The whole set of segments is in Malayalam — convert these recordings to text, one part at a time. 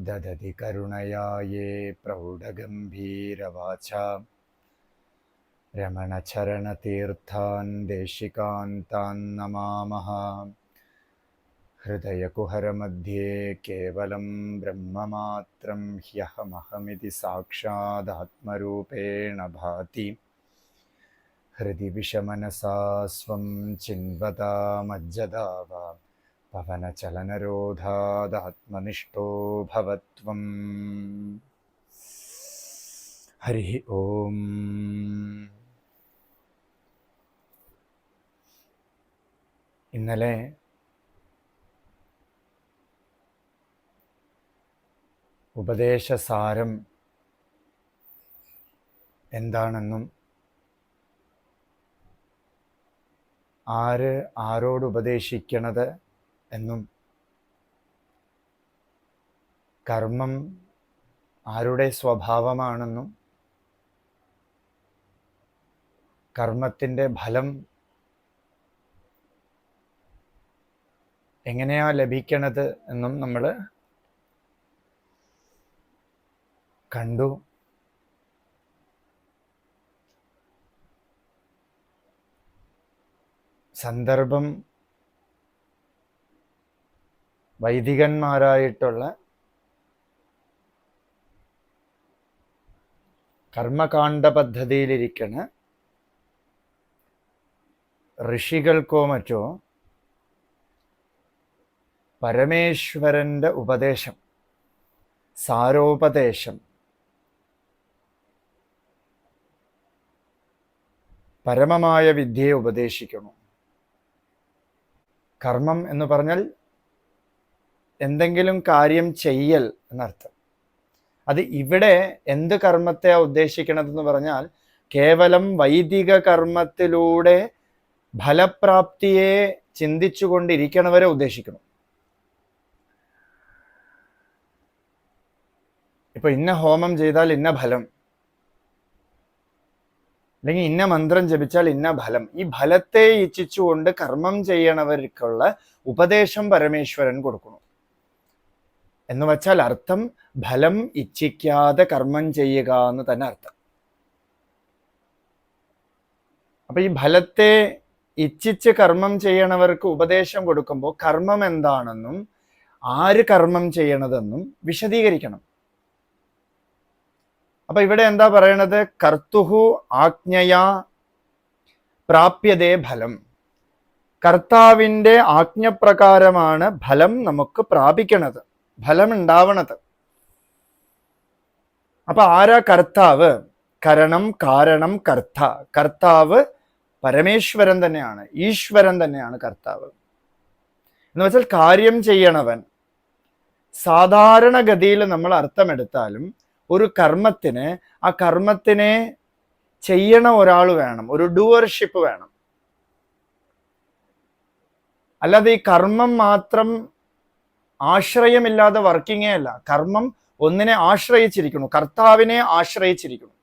ददति करुणया ये प्रौढगम्भीरवाचा। रमणचरणतीर्थान् देशिकान्तान् नमामः हृदयकुहरमध्ये केवलं ब्रह्ममात्रं ह्यहमहमिति साक्षादात्मरूपेण भाति। हृदि विषमनसा स्वं चिन्वता मज्जदा वा। പവനചലനരോധാദാത്മനിഷ്ടോഭവത്വം ഹരി ഓം ഇന്നലെ ഉപദേശസാരം എന്താണെന്നും ആര് ആരോട് ഉപദേശിക്കണത് എന്നും. കർമ്മം ആരുടെ സ്വഭാവമാണെന്നും. കർമ്മത്തിന്റെ ഫലം എങ്ങനെയാ ലഭിക്കണത് എന്നും നമ്മൾ കണ്ടു. സന്ദർഭം വൈദികന്മാരായിട്ടുള്ള കർമ്മകാണ്ഡ പദ്ധതിയിലിരിക്കണ ഋഷികൾക്കോ മറ്റോ പരമേശ്വരന്റെ ഉപദേശം സാരോപദേശം പരമമായ വിദ്യയെ ഉപദേശിക്കുന്നു. കർമ്മം എന്ന് പറഞ്ഞാൽ എന്തെങ്കിലും കാര്യം ചെയ്യൽ എന്നർത്ഥം. അത് ഇവിടെ എന്ത് കർമ്മത്തെ ഉദ്ദേശിക്കണതെന്ന് പറഞ്ഞാൽ കേവലം വൈദിക കർമ്മത്തിലൂടെ ഫലപ്രാപ്തിയെ ചിന്തിച്ചുകൊണ്ടിരിക്കണവരെ ഉദ്ദേശിക്കണം. ഇപ്പൊ ഇന്ന ഹോമം ചെയ്താൽ ഇന്ന ഫലം. അല്ലെങ്കിൽ ഇന്ന മന്ത്രം ജപിച്ചാൽ ഇന്ന ഫലം. ഈ ഫലത്തെ ഇച്ഛിച്ചുകൊണ്ട് കർമ്മം ചെയ്യണവർക്കുള്ള ഉപദേശം പരമേശ്വരൻ കൊടുക്കുന്നു എന്ന് വെച്ചാൽ അർത്ഥം ഫലം ഇച്ഛിക്കാതെ കർമ്മം ചെയ്യുക എന്ന് തന്നെ അർത്ഥം. അപ്പൊ ഈ ഫലത്തെ ഇച്ഛിച്ച് കർമ്മം ചെയ്യണവർക്ക് ഉപദേശം കൊടുക്കുമ്പോൾ കർമ്മം എന്താണെന്നും ആര് കർമ്മം ചെയ്യണതെന്നും വിശദീകരിക്കണം. അപ്പൊ ഇവിടെ എന്താ പറയണത്? കർത്തുഹു ആജ്ഞയാ പ്രാപ്യതേ ഫലം. കർത്താവിന്റെ ആജ്ഞപ്രകാരമാണ് ഫലം നമുക്ക് പ്രാപിക്കണത്. ഫലം ഉണ്ടാവണത് അപ്പൊ ആരാ കർത്താവ്? കരണം കാരണം കർത്ത. കർത്താവ് പരമേശ്വരൻ തന്നെയാണ്. ഈശ്വരൻ തന്നെയാണ് കർത്താവ്. എന്ന് വെച്ചാൽ കാര്യം ചെയ്യണവൻ. സാധാരണഗതിയിൽ നമ്മൾ അർത്ഥമെടുത്താലും ഒരു കർമ്മത്തിന് ആ കർമ്മത്തിനെ ചെയ്യണ ഒരാൾ വേണം. ഒരു ഡുവർഷിപ്പ് വേണം. അല്ലാതെ ഈ കർമ്മം മാത്രം ആശ്രയമില്ലാതെ വർക്കിങ്ങേ അല്ല. കർമ്മം ഒന്നിനെ ആശ്രയിച്ചിരിക്കുന്നു. കർത്താവിനെ ആശ്രയിച്ചിരിക്കുന്നു.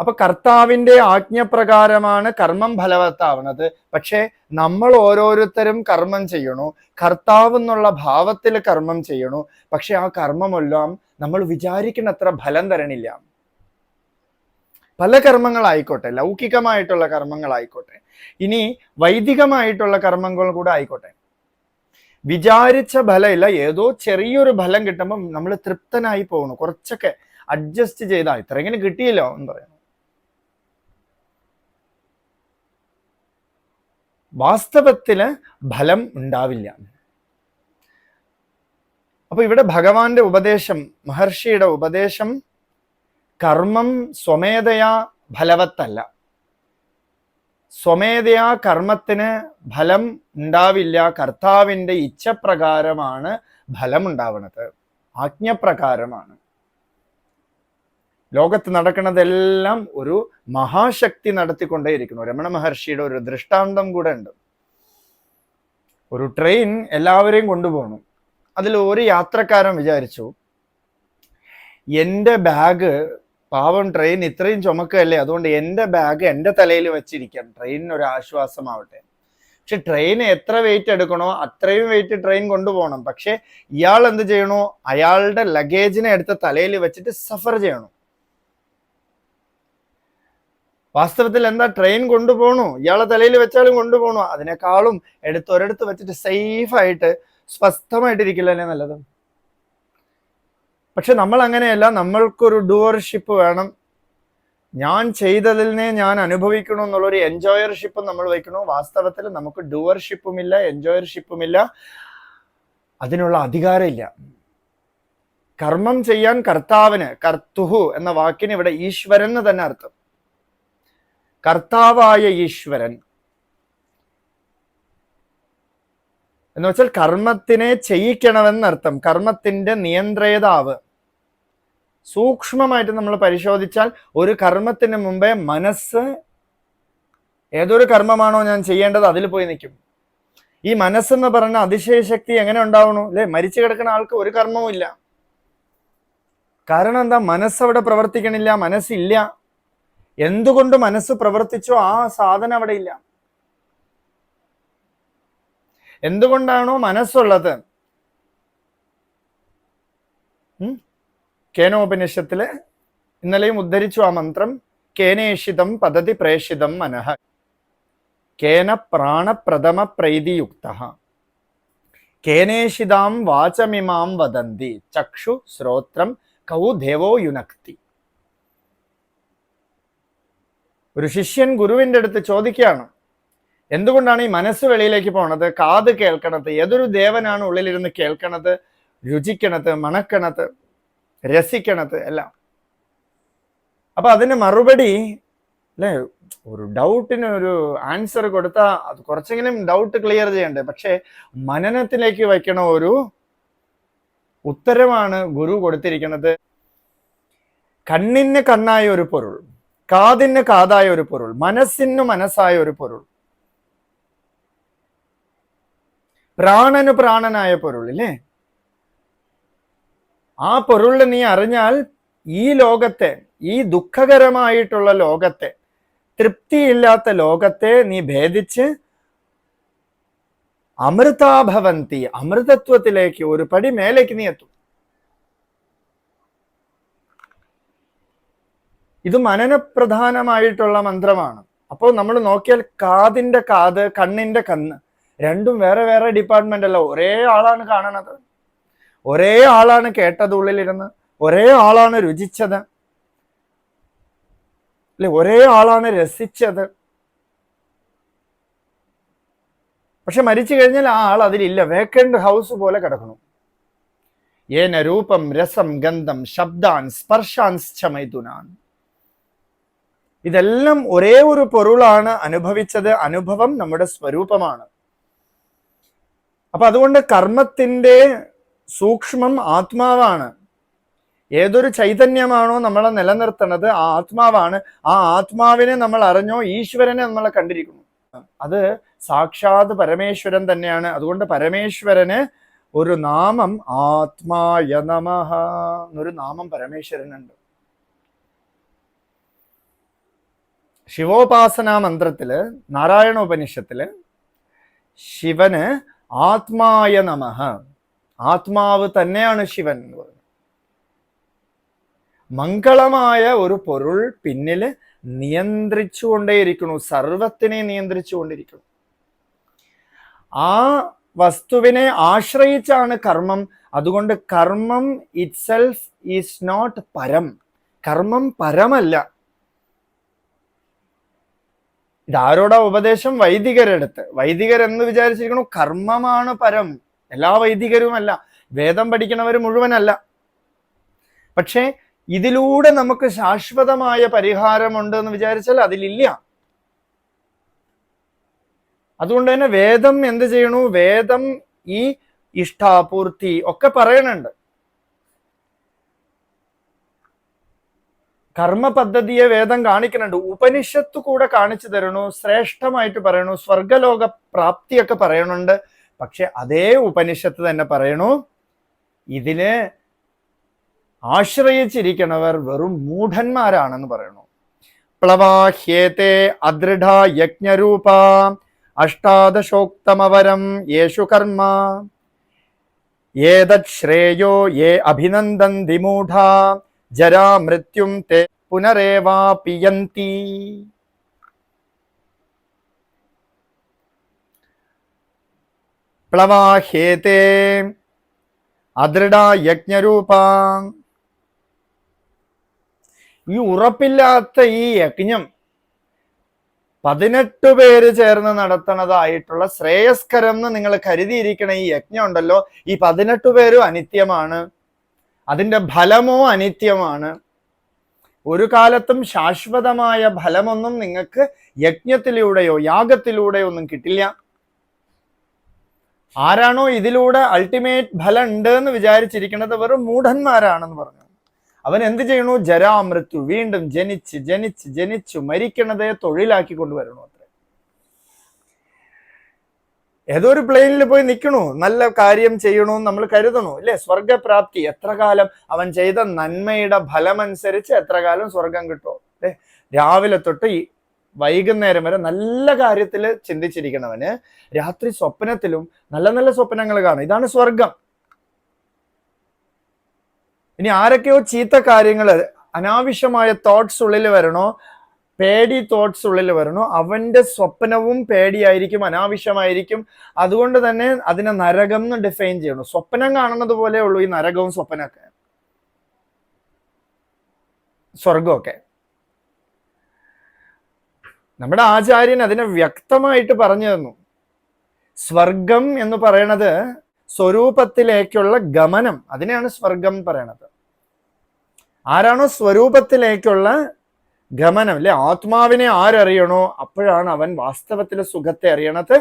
അപ്പൊ കർത്താവിന്റെ ആജ്ഞപ്രകാരമാണ് കർമ്മം ഫലവത്താവുന്നത്. പക്ഷേ നമ്മൾ ഓരോരുത്തരും കർമ്മം ചെയ്യണു. കർത്താവ് എന്നുള്ള ഭാവത്തിൽ കർമ്മം ചെയ്യണു. പക്ഷെ ആ കർമ്മമെല്ലാം നമ്മൾ വിചാരിക്കുന്നത്ര ഫലം തരണില്ല. പല കർമ്മങ്ങളായിക്കോട്ടെ ലൗകികമായിട്ടുള്ള കർമ്മങ്ങളായിക്കോട്ടെ ഇനി വൈദികമായിട്ടുള്ള കർമ്മങ്ങൾ കൂടെ ആയിക്കോട്ടെ. വിചാരിച്ച ഫലമില്ല ഏതോ ചെറിയൊരു ഫലം കിട്ടുമ്പോൾ നമ്മൾ തൃപ്തനായി പോകണം കുറച്ചൊക്കെ അഡ്ജസ്റ്റ് ചെയ്താൽ ഇത്രയെങ്കിലും കിട്ടിയല്ലോ എന്ന് പറയുന്നു വാസ്തവത്തിൽ ഫലം ഉണ്ടാവില്ല. അപ്പൊ ഇവിടെ ഭഗവാന്റെ ഉപദേശം മഹർഷിയുടെ ഉപദേശം കർമ്മം സ്വമേധയാ ഫലവത്തല്ല. സ്വമേധയാ കർമ്മത്തിന് ഫലം ഉണ്ടാവില്ല. കർത്താവിന്റെ ഇച്ഛപ്രകാരമാണ് ഫലം ഉണ്ടാവുന്നത് ആജ്ഞപ്രകാരമാണ്. ലോകത്ത് നടക്കുന്നതെല്ലാം ഒരു മഹാശക്തി നടത്തിക്കൊണ്ടേയിരിക്കുന്നു. രമണ മഹർഷിയുടെ ഒരു ദൃഷ്ടാന്തം കൂടെ ഉണ്ട്. ഒരു ട്രെയിൻ എല്ലാവരെയും കൊണ്ടുപോകണം. അതിൽ ഒരു യാത്രക്കാരൻ വിചാരിച്ചു എന്റെ ബാഗ് പാവം ട്രെയിൻ ഇത്രയും ചുമക്കല്ലേ അതുകൊണ്ട് എന്റെ ബാഗ് എന്റെ തലയിൽ വെച്ചിരിക്കാം. ട്രെയിനിന് ഒരു ആശ്വാസമാവട്ടെ. പക്ഷെ ട്രെയിൻ എത്ര വെയിറ്റ് എടുക്കണോ അത്രയും വെയിറ്റ് ട്രെയിൻ കൊണ്ടുപോകണം. പക്ഷെ ഇയാൾ എന്ത് ചെയ്യണോ? അയാളുടെ ലഗേജിനെ എടുത്ത് തലയിൽ വെച്ചിട്ട് സഫർ ചെയ്യണം. വാസ്തവത്തിൽ എന്താ ട്രെയിൻ കൊണ്ടുപോകണു? ഇയാളെ തലയിൽ വെച്ചാലും കൊണ്ടുപോകണു. അതിനേക്കാളും എടുത്ത് ഒരിടത്ത് വെച്ചിട്ട് സേഫായിട്ട് സ്വസ്ഥമായിട്ടിരിക്കില്ലല്ലേ നല്ലത്. പക്ഷെ നമ്മൾ അങ്ങനെയല്ല നമ്മൾക്കൊരു ഡുവർഷിപ്പ് വേണം. ഞാൻ ചെയ്തതിനെ ഞാൻ അനുഭവിക്കണം എന്നുള്ളൊരു എൻജോയർഷിപ്പ് നമ്മൾ വയ്ക്കണം? വാസ്തവത്തിൽ നമുക്ക് ഡുവർഷിപ്പും ഇല്ല എൻജോയർഷിപ്പും ഇല്ല അതിനുള്ള അധികാരമില്ല. കർമ്മം ചെയ്യാൻ കർത്താവിന് കർത്തുഹു എന്ന വാക്കിന് ഇവിടെ ഈശ്വരൻ തന്നെ അർത്ഥം. കർത്താവായ ഈശ്വരൻ. എന്ന് വെച്ചാൽ കർമ്മത്തിനെ ചെയ്യിക്കണമെന്നർത്ഥം കർമ്മത്തിന്റെ നിയന്ത്രേതാവ്. സൂക്ഷ്മമായിട്ട് നമ്മൾ പരിശോധിച്ചാൽ ഒരു കർമ്മത്തിന് മുമ്പേ മനസ്സ് ഏതൊരു കർമ്മമാണോ ഞാൻ ചെയ്യേണ്ടത് അതിൽ പോയി നിൽക്കും. ഈ മനസ്സെന്ന് പറഞ്ഞ അതിശയശക്തി എങ്ങനെ ഉണ്ടാവണു അല്ലെ? മരിച്ചു കിടക്കുന്ന ആൾക്ക് ഒരു കർമ്മവും ഇല്ല. കാരണം എന്താ? മനസ്സവിടെ പ്രവർത്തിക്കണില്ല മനസ്സില്ല. എന്തുകൊണ്ട് മനസ്സ് പ്രവർത്തിച്ചോ ആ സാധനം അവിടെ ഇല്ല. എന്തുകൊണ്ടാണോ മനസ്സുള്ളത്? കേനോപനിഷത്തിൽ ഇന്നലെയും ഉദ്ധരിച്ചു ആ മന്ത്രം കേനേഷിതം പദ്ധതി പ്രേഷിതം മനഃ. കേന പ്രാണപ്രഥമ പ്രൈതിയുക്ത. കേനേഷിതാം വാചമിമാം വദന്തി ചക്ഷു ശ്രോത്രം കൗ ദേവോ യുനക്തി. ഒരു ശിഷ്യൻ ഗുരുവിന്റെ അടുത്ത് ചോദിക്കുകയാണ് എന്തുകൊണ്ടാണ് ഈ മനസ്സ് വെളിയിലേക്ക് പോണത്? കാത് കേൾക്കണത് ഏതൊരു ദേവനാണ് ഉള്ളിലിരുന്ന് കേൾക്കണത്? രുചിക്കണത് മണക്കണത് രസിക്കണത് എല്ലാം. അപ്പൊ അതിന് മറുപടി അല്ലെ? ഒരു ഡൗട്ടിന് ഒരു ആൻസർ കൊടുത്താൽ അത് കുറച്ചെങ്കിലും ഡൗട്ട് ക്ലിയർ ചെയ്യണ്ടേ? പക്ഷേ മനനത്തിലേക്ക് വയ്ക്കണ ഒരു ഉത്തരമാണ് ഗുരു കൊടുത്തിരിക്കുന്നത്. കണ്ണിന് കണ്ണായ ഒരു പൊരുൾ കാതിന് കാതായ ഒരു പൊരുൾ മനസ്സിന് മനസ്സായ ഒരു പൊരുൾ. പ്രാണന് പ്രാണനായ പൊരുൾ ഇല്ലേ ആ പൊരുളിനെ നീ അറിഞ്ഞാൽ ഈ ലോകത്തെ ഈ ദുഃഖകരമായിട്ടുള്ള ലോകത്തെ തൃപ്തിയില്ലാത്ത ലോകത്തെ നീ ഭേദിച്ച് അമൃതാഭവന്തി അമൃതത്വത്തിലേക്ക് ഒരു പടി മേലേക്ക് നീ എത്തും. ഇത് മനനപ്രധാനമായിട്ടുള്ള മന്ത്രമാണ്. അപ്പോൾ നമ്മൾ നോക്കിയാൽ കാതിന്റെ കാത് കണ്ണിന്റെ കണ്ണ് രണ്ടും വേറെ വേറെ ഡിപ്പാർട്ട്മെന്റ് അല്ല. ഒരേ ആളാണ് കാണണത്. ഒരേ ആളാണ് കേട്ടത് ഉള്ളിലിരുന്ന് ഒരേ ആളാണ് രുചിച്ചത്. അല്ലെ ഒരേ ആളാണ് രസിച്ചത്. പക്ഷെ മരിച്ചു കഴിഞ്ഞാൽ ആ ആൾ അതിലില്ല. വേക്കൻഡ് ഹൗസ് പോലെ കിടക്കണം ഏന രൂപം രസം ഗന്ധം ശബ്ദാൻ സ്പർശാൻ ചമൈതുനാൻ ഇതെല്ലാം ഒരേ ഒരു പൊരുളാണ് അനുഭവിച്ചത്. അനുഭവം നമ്മുടെ സ്വരൂപമാണ്. അപ്പൊ അതുകൊണ്ട് കർമ്മത്തിന്റെ സൂക്ഷ്മം ആത്മാവാണ്. ഏതൊരു ചൈതന്യമാണോ നമ്മളെ നിലനിർത്തുന്നത് ആ ആത്മാവാണ്. ആ ആത്മാവിനെ നമ്മൾ അറിഞ്ഞോ ഈശ്വരനെ നമ്മളെ കണ്ടിരിക്കുന്നു. അത് സാക്ഷാത് പരമേശ്വരൻ തന്നെയാണ്. അതുകൊണ്ട് പരമേശ്വരന് ഒരു നാമം ആത്മായ നമഹ എന്നൊരു നാമം പരമേശ്വരനുണ്ട്. ശിവോപാസന മന്ത്രത്തിൽ നാരായണ ഉപനിഷത്തിൽ ശിവന് ആത്മായ നമഹ ആത്മാവ് തന്നെയാണ് ശിവൻ എന്ന് പറയുന്നത് മംഗളമായ ഒരു പൊരുൾ പിന്നിൽ നിയന്ത്രിച്ചുകൊണ്ടേയിരിക്കുന്നു. സർവത്തിനെ നിയന്ത്രിച്ചുകൊണ്ടിരിക്കുന്നു. ആ വസ്തുവിനെ ആശ്രയിച്ചാണ് കർമ്മം. അതുകൊണ്ട് കർമ്മം ഇറ്റ്സെൽഫ് ഈസ് നോട്ട് പരം കർമ്മം പരമല്ല. ഇതാരോടാ ഉപദേശം? വൈദികരെടുത്ത്. വൈദികരെന്ന് വിചാരിച്ചിരിക്കണു കർമ്മമാണ് പരം. എല്ലാ വൈദികരുമല്ല. വേദം പഠിക്കണവർ മുഴുവനല്ല. പക്ഷേ ഇതിലൂടെ നമുക്ക് ശാശ്വതമായ പരിഹാരമുണ്ട് എന്ന് വിചാരിച്ചാൽ അതിലില്ല. അതുകൊണ്ട് തന്നെ വേദം എന്ത് ചെയ്യണു? വേദം ഈ ഇഷ്ടാപൂർത്തി ഒക്കെ പറയണുണ്ട്. കർമ്മ പദ്ധതിയെ വേദം കാണിക്കുന്നുണ്ട്. ഉപനിഷത്ത് കൂടെ കാണിച്ചു തരണു ശ്രേഷ്ഠമായിട്ട് പറയണു സ്വർഗലോക പ്രാപ്തിയൊക്കെ പറയണുണ്ട്. പക്ഷെ അതേ ഉപനിഷത്ത് തന്നെ പറയണു ഇതിന് ആശ്രയിച്ചിരിക്കണവർ വെറും മൂഢന്മാരാണെന്ന് പറയണു. പ്ലവാഹ്യേത്തെ അദൃഢ യജ്ഞരൂപ അഷ്ടാദശോക്തമവരം യേശു കർമ്മ. ഏതത് ശ്രേയോ യേ അഭിനന്ദന്തി മൂഢ ജരാ മൃത്യും തേ പുനരേവാപിയന്തി. പ്ലവാഹ്യേത്തെ അദൃഢ യജ്ഞരൂപ ഈ ഉറപ്പില്ലാത്ത ഈ യജ്ഞം പതിനെട്ട് പേര് ചേർന്ന് നടത്തണതായിട്ടുള്ള ശ്രേയസ്കരം എന്ന് നിങ്ങൾ കരുതിയിരിക്കണ ഈ യജ്ഞം ഉണ്ടല്ലോ ഈ പതിനെട്ട് പേരും അനിത്യമാണ്. അതിന്റെ ഫലമോ അനിത്യമാണ്. ഒരു കാലത്തും ശാശ്വതമായ ഫലമൊന്നും നിങ്ങൾക്ക് യജ്ഞത്തിലൂടെയോ യാഗത്തിലൂടെയോ ഒന്നും കിട്ടില്ല. ആരാണോ ഇതിലൂടെ അൾട്ടിമേറ്റ് ഫലം ഉണ്ട് എന്ന് വിചാരിച്ചിരിക്കുന്നത് വെറും മൂഢന്മാരാണെന്ന് പറഞ്ഞു. അവൻ എന്ത് ചെയ്യണു ജരാമൃത്യു വീണ്ടും ജനിച്ച് ജനിച്ച് ജനിച്ചു മരിക്കണതേ തൊഴിലാക്കി കൊണ്ടുവരണു അത്ര. ഏതോ ഒരു പ്ലെയിനിൽ പോയി നിൽക്കണു നല്ല കാര്യം ചെയ്യണു നമ്മൾ കരുതണു അല്ലേ സ്വർഗപ്രാപ്തി എത്ര കാലം? അവൻ ചെയ്ത നന്മയുടെ ഫലമനുസരിച്ച് എത്ര കാലം സ്വർഗം കിട്ടുമോ അല്ലേ രാവിലെ തൊട്ട് ഈ വൈകുന്നേരം വരെ നല്ല കാര്യത്തിൽ ചിന്തിച്ചിരിക്കണവന് രാത്രി സ്വപ്നത്തിലും നല്ല നല്ല സ്വപ്നങ്ങൾ കാണും. ഇതാണ് സ്വർഗം ഇനി ആരൊക്കെയോ ചീത്ത കാര്യങ്ങൾ അനാവശ്യമായ തോട്ട്സ് ഉള്ളിൽ വരണോ? പേടി തോട്ട്സ് ഉള്ളിൽ വരണു. അവന്റെ സ്വപ്നവും പേടിയായിരിക്കും അനാവശ്യമായിരിക്കും. അതുകൊണ്ട് തന്നെ അതിനെ നരകം എന്ന് ഡിഫൈൻ ചെയ്യണം. സ്വപ്നം കാണുന്നത് പോലെ ഉള്ളൂ ഈ നരകവും സ്വപ്നമൊക്കെ. സ്വർഗമൊക്കെ നമ്മുടെ ആചാര്യൻ അതിനെ വ്യക്തമായിട്ട് പറഞ്ഞു തന്നു. സ്വർഗം എന്ന് പറയണത് സ്വരൂപത്തിലേക്കുള്ള ഗമനം. അതിനെയാണ് സ്വർഗം പറയണത്. ആരാണോ സ്വരൂപത്തിലേക്കുള്ള ഗമനം അല്ലെ ആത്മാവിനെ ആരറിയണോ? അപ്പോഴാണ് അവൻ വാസ്തവത്തിലെ സുഖത്തെ അറിയണത്.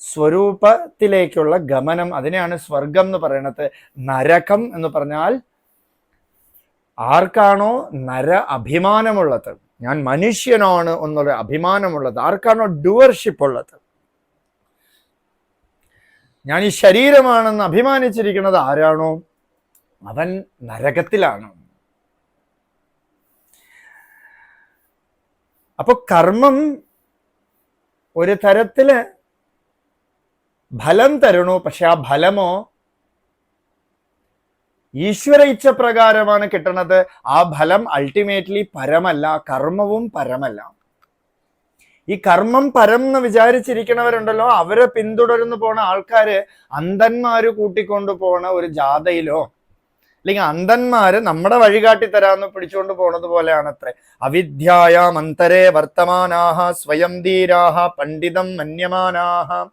സ്വരൂപത്തിലേക്കുള്ള ഗമനം അതിനെയാണ് സ്വർഗം എന്ന് പറയണത്. നരകം എന്ന് പറഞ്ഞാൽ ആർക്കാണോ നര അഭിമാനമുള്ളത്? ഞാൻ മനുഷ്യനാണ് എന്നുള്ള അഭിമാനമുള്ളത്. ആർക്കാണോ ഡുവർഷിപ്പ് ഉള്ളത്? ഞാൻ ഈ ശരീരമാണെന്ന് അഭിമാനിച്ചിരിക്കുന്നത് ആരാണോ? അവൻ നരകത്തിലാണ്. അപ്പൊ കർമ്മം ഒരു തരത്തിൽ ഫലം തരണു? പക്ഷെ ആ ഫലമോ ഈശ്വര ഇച്ഛ പ്രകാരമാണ് കിട്ടണത്. ആ ഫലം അൾട്ടിമേറ്റ്ലി പരമല്ല കർമ്മവും പരമല്ല. ഈ കർമ്മം പരം എന്ന് വിചാരിച്ചിരിക്കണവരുണ്ടല്ലോ അവരെ പിന്തുടർന്ന് പോണ ആൾക്കാര് അന്ധന്മാര് കൂട്ടിക്കൊണ്ടു പോണ ഒരു ജാഥയിലോ അല്ലെങ്കിൽ അന്ധന്മാര് നമ്മുടെ വഴികാട്ടി തരാന്ന് പിടിച്ചുകൊണ്ട് പോണത് പോലെയാണ് അത്ര അവിദ്യായാം അന്തരേ വർത്തമാനാഹ സ്വയം ധീരാഹ പണ്ഡിതം മന്യമാനാഹ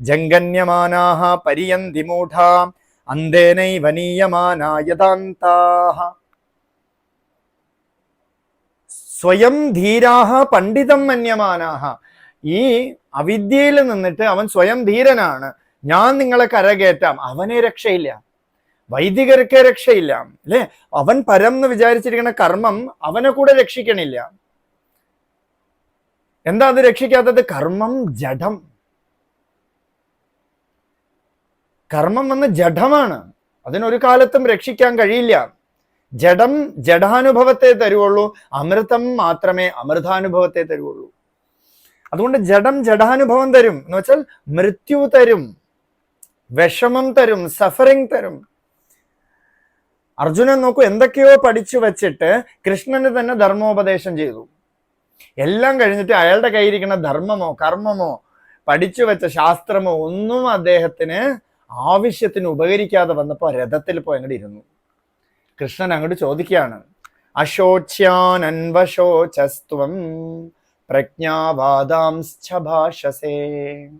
ജംഗന്യമാനാഹ പര്യന്തി മൂഢ വനീയമാനായതാന്താഹ. നീയമാനായതാന്താഹ സ്വയം ധീരാഹ പണ്ഡിതം മന്യമാനാഹ. ഈ അവിദ്യയിൽ നിന്നിട്ട് അവൻ സ്വയം ധീരനാണ്. ഞാൻ നിങ്ങളെ കരകേറ്റാം അവനെ രക്ഷയില്ല. വൈദികർക്ക് രക്ഷയില്ല അല്ലെ? അവൻ പരം എന്ന് വിചാരിച്ചിരിക്കുന്ന കർമ്മം അവനെ കൂടെ രക്ഷിക്കണില്ല. എന്താ അത് രക്ഷിക്കാത്തത്? കർമ്മം ജഡം. കർമ്മം വന്ന് ജഡമാണ്. അതിനൊരു കാലത്തും രക്ഷിക്കാൻ കഴിയില്ല. ജഡം ജഡാനുഭവത്തെ തരുവുള്ളൂ അമൃതം മാത്രമേ അമൃതാനുഭവത്തെ തരുവുള്ളൂ. അതുകൊണ്ട് ജഡം ജഡാനുഭവം തരും. എന്ന് വെച്ചാൽ മൃത്യു തരും വിഷമം തരും സഫറിങ് തരും. അർജുനൻ നോക്കൂ എന്തൊക്കെയോ പഠിച്ചു വെച്ചിട്ട് കൃഷ്ണന് തന്നെ ധർമ്മോപദേശം ചെയ്തു. എല്ലാം കഴിഞ്ഞിട്ട് അയാളുടെ കയ്യിരിക്കുന്ന ധർമ്മമോ കർമ്മമോ പഠിച്ചു വെച്ച ശാസ്ത്രമോ ഒന്നും അദ്ദേഹത്തിന് ആവശ്യത്തിന് ഉപകരിക്കാതെ വന്നപ്പോൾ രഥത്തിൽ പോയി അങ്ങോട്ട് ഇരുന്നു. കൃഷ്ണൻ അങ്ങോട്ട് ചോദിക്കുകയാണ് അശോച്യാനൻവശോചസ്ത്വം പ്രജ്ഞാവാദാംശ്ച ഭാഷസേ.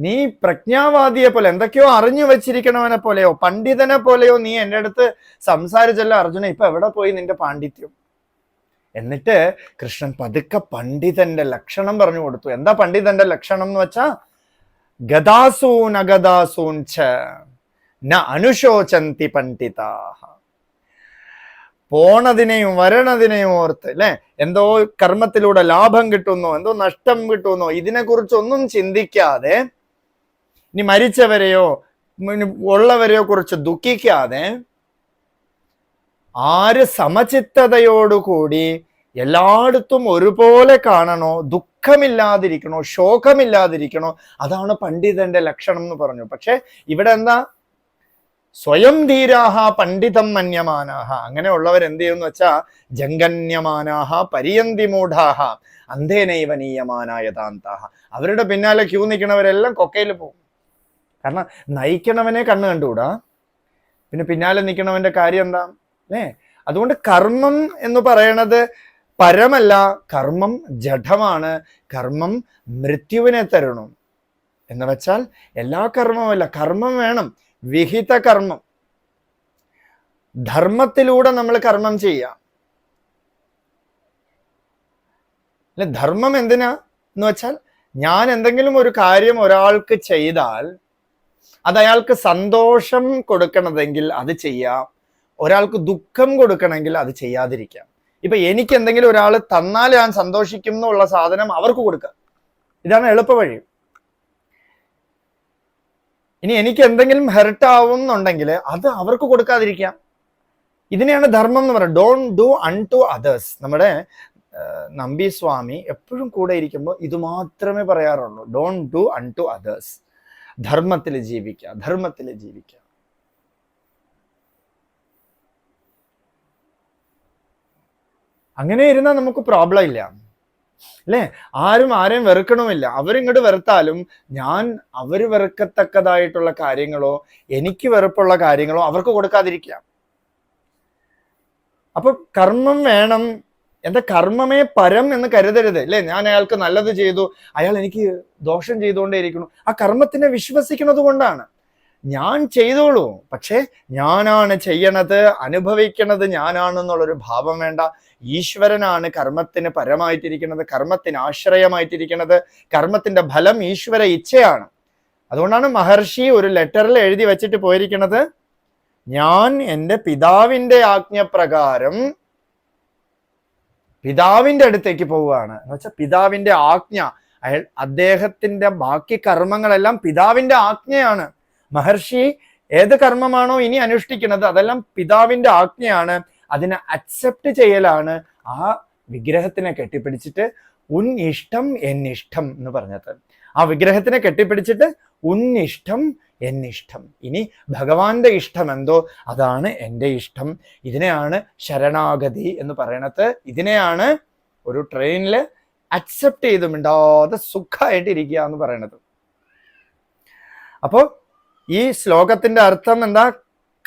നീ പ്രജ്ഞാവാദിയെ പോലെ എന്തൊക്കെയോ അറിഞ്ഞു വെച്ചിരിക്കണവനെ പോലെയോ പണ്ഡിതനെ പോലെയോ നീ എന്റെ അടുത്ത് സംസാരിച്ചല്ലോ അർജുന. ഇപ്പൊ എവിടെ പോയി നിന്റെ പാണ്ഡിത്യം? എന്നിട്ട് കൃഷ്ണൻ പതുക്കെ പണ്ഡിതന്റെ ലക്ഷണം പറഞ്ഞു കൊടുത്തു. എന്താ പണ്ഡിതന്റെ ലക്ഷണം എന്ന് വെച്ചാ? ഗതാസൂൻ അഗതാസൂൻ അനുശോചന്തി പണ്ഡിത പോണതിനെയും വരണതിനെയും ഓർത്ത് അല്ലെ? എന്തോ കർമ്മത്തിലൂടെ ലാഭം കിട്ടുന്നോ എന്തോ നഷ്ടം കിട്ടുന്നോ ഇതിനെക്കുറിച്ചൊന്നും ചിന്തിക്കാതെ ഇനി മരിച്ചവരെയോ ഉള്ളവരെയോ കുറിച്ച് ദുഃഖിക്കാതെ ആര് സമചിത്തതയോടുകൂടി എല്ലായിടത്തും ഒരുപോലെ കാണണോ ദുഃഖമില്ലാതിരിക്കണോ ശോകമില്ലാതിരിക്കണോ അതാണ് പണ്ഡിതന്റെ ലക്ഷണം എന്ന് പറഞ്ഞു. പക്ഷെ ഇവിടെ എന്താ? സ്വയം ധീരാഹ പണ്ഡിതം മന്യമാനാഹ. അങ്ങനെയുള്ളവർ എന്ത് ചെയ്യുമെന്ന് വെച്ചാ ജംഗന്യമാനാഹ പര്യന്തിമൂഢാഹ മൂഢാഹ അന്ധേനൈവ താന്താഹ അവരുടെ പിന്നാലെ ക്യൂ നിൽക്കുന്നവരെല്ലാം കൊക്കയിൽ പോകും. കാരണം നയിക്കണവനെ കണ്ണ് കണ്ടുകൂടാ? പിന്നെ പിന്നാലെ നിൽക്കണവന്റെ കാര്യം എന്താ? അല്ലേ അതുകൊണ്ട് കർമ്മം എന്ന് പറയണത് പരമല്ല കർമ്മം ജഡമാണ് കർമ്മം മൃത്യുവിനെ തരണം. എന്ന് വെച്ചാൽ എല്ലാ കർമ്മമല്ല കർമ്മം വേണം വിഹിത കർമ്മം. ധർമ്മത്തിലൂടെ നമ്മൾ കർമ്മം ചെയ്യാം. അല്ലെ ധർമ്മം എന്തിനാ? എന്ന് വെച്ചാൽ ഞാൻ എന്തെങ്കിലും ഒരു കാര്യം ഒരാൾക്ക് ചെയ്താൽ അത് അയാൾക്ക് സന്തോഷം കൊടുക്കണതെങ്കിൽ അത് ചെയ്യാം. ഒരാൾക്ക് ദുഃഖം കൊടുക്കണമെങ്കിൽ അത് ചെയ്യാതിരിക്കാം. ഇപ്പൊ എനിക്ക് എന്തെങ്കിലും ഒരാൾ തന്നാൽ ഞാൻ സന്തോഷിക്കും എന്നുള്ള സാധനം അവർക്ക് കൊടുക്കാം. ഇതാണ് എളുപ്പ വഴി ഇനി എനിക്ക് എന്തെങ്കിലും ഹെർട്ട് ആവുന്നുണ്ടെങ്കിൽ അത് അവർക്ക് കൊടുക്കാതിരിക്കാം. ഇതിനെയാണ് ധർമ്മം എന്ന് പറയുന്നത്. Don't do unto others നമ്മുടെ നമ്പി സ്വാമി എപ്പോഴും കൂടെ ഇരിക്കുമ്പോൾ ഇത് മാത്രമേ പറയാറുള്ളൂ. Don't do unto others ധർമ്മത്തിൽ ജീവിക്കുക ധർമ്മത്തിൽ ജീവിക്കുക അങ്ങനെ ഇരുന്നാൽ നമുക്ക് പ്രോബ്ലം ഇല്ല. അല്ലേ? ആരും ആരെയും വെറുക്കണമില്ല. അവരിങ്ങോട്ട് വെറുത്താലും ഞാൻ അവർ വെറുക്കത്തക്കതായിട്ടുള്ള കാര്യങ്ങളോ എനിക്ക് വെറുപ്പുള്ള കാര്യങ്ങളോ അവർക്ക് കൊടുക്കാതിരിക്കാം. അപ്പൊ കർമ്മം വേണം എന്താ കർമ്മമേ പരം എന്ന് കരുതരുത് അല്ലേ? ഞാൻ അയാൾക്ക് നല്ലത് ചെയ്തു അയാൾ എനിക്ക് ദോഷം ചെയ്തുകൊണ്ടേയിരിക്കുന്നു. ആ കർമ്മത്തിനെ വിശ്വസിക്കുന്നത് കൊണ്ടാണ്. ഞാൻ ചെയ്തോളൂ പക്ഷേ ഞാനാണ് ചെയ്യണത് അനുഭവിക്കണത് ഞാനാണെന്നുള്ളൊരു ഭാവം വേണ്ട. ഈശ്വരനാണ് കർമ്മത്തിന് പരമായിട്ടിരിക്കുന്നത് കർമ്മത്തിന് ആശ്രയമായിട്ടിരിക്കുന്നത് കർമ്മത്തിന്റെ ഫലം ഈശ്വര ഇച്ഛയാണ്. അതുകൊണ്ടാണ് മഹർഷി ഒരു ലെറ്ററിൽ എഴുതി വെച്ചിട്ട് പോയിരിക്കുന്നത് ഞാൻ എന്റെ പിതാവിന്റെ ആജ്ഞപ്രകാരം പിതാവിന്റെ അടുത്തേക്ക് പോവുകയാണ്. എന്ന് വെച്ചാൽ പിതാവിന്റെ ആജ്ഞ അയാൾ അദ്ദേഹത്തിന്റെ ബാക്കി കർമ്മങ്ങളെല്ലാം പിതാവിന്റെ ആജ്ഞയാണ്. മഹർഷി ഏത് കർമ്മമാണോ ഇനി അനുഷ്ഠിക്കുന്നത് അതെല്ലാം പിതാവിന്റെ ആജ്ഞയാണ്. അതിനെ അക്സെപ്റ്റ് ചെയ്യലാണ്. ആ വിഗ്രഹത്തിനെ കെട്ടിപ്പിടിച്ചിട്ട് ഉൻ ഇഷ്ടം എന്നിഷ്ടം എന്ന് പറഞ്ഞത്. ആ വിഗ്രഹത്തിനെ കെട്ടിപ്പിടിച്ചിട്ട് ഉന്നിഷ്ടം എന്നിഷ്ടം. ഇനി ഭഗവാന്റെ ഇഷ്ടം എന്തോ അതാണ് എന്റെ ഇഷ്ടം. ഇതിനെയാണ് ശരണാഗതി എന്ന് പറയണത്. ഇതിനെയാണ് ഒരു ട്രെയിനിൽ അക്സെപ്റ്റ് ചെയ്ത് മിണ്ടാതെ സുഖമായിട്ട് ഇരിക്കുക എന്ന് പറയണത്. അപ്പോൾ ഈ ശ്ലോകത്തിന്റെ അർത്ഥം എന്താ?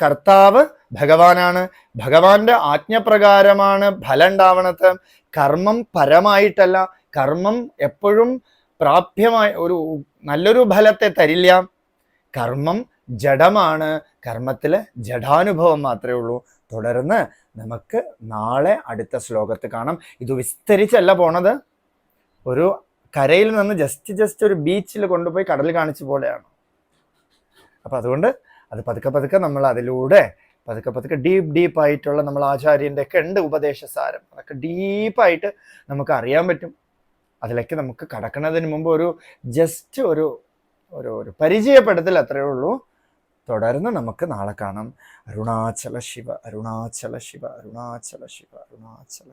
കർത്താവ് ഭഗവാനാണ്. ഭഗവാന്റെ ആജ്ഞപ്രകാരമാണ് ഫലം ഉണ്ടാവണത്. കർമ്മം പരമായിട്ടല്ല. കർമ്മം എപ്പോഴും പ്രാപ്യമായ ഒരു നല്ലൊരു ഫലത്തെ തരില്ല. കർമ്മം ജഡമാണ്. കർമ്മത്തിൽ ജഡാനുഭവം മാത്രമേ ഉള്ളൂ. തുടർന്ന് നമുക്ക് നാളെ അടുത്ത ശ്ലോകത്ത് കാണാം. ഇത് വിസ്തരിച്ചല്ല പോണത്. ഒരു കരയിൽ നിന്ന് ജസ്റ്റ് ജസ്റ്റ് ഒരു ബീച്ചിൽ കൊണ്ടുപോയി കടൽ കാണിച്ച പോലെയാണ്. അപ്പം അതുകൊണ്ട് അത് പതുക്കെ പതുക്കെ നമ്മൾ അതിലൂടെ പതുക്കെ പതുക്കെ ഡീപ്പ് ഡീപ്പായിട്ടുള്ള നമ്മൾ ആചാര്യന്റെ ഒക്കെ ഉണ്ട് ഉപദേശസാരം. അതൊക്കെ ഡീപ്പായിട്ട് നമുക്ക് അറിയാൻ പറ്റും. അതിലേക്ക് നമുക്ക് കടക്കുന്നതിന് മുമ്പ് ഒരു ജസ്റ്റ് ഒരു ഒരു ഒരു പരിചയപ്പെടുത്തൽ അത്രയേ ഉള്ളൂ. തുടർന്ന് നമുക്ക് നാളെ കാണാം. അരുണാചല ശിവ അരുണാചല ശിവ അരുണാചല ശിവ അരുണാചല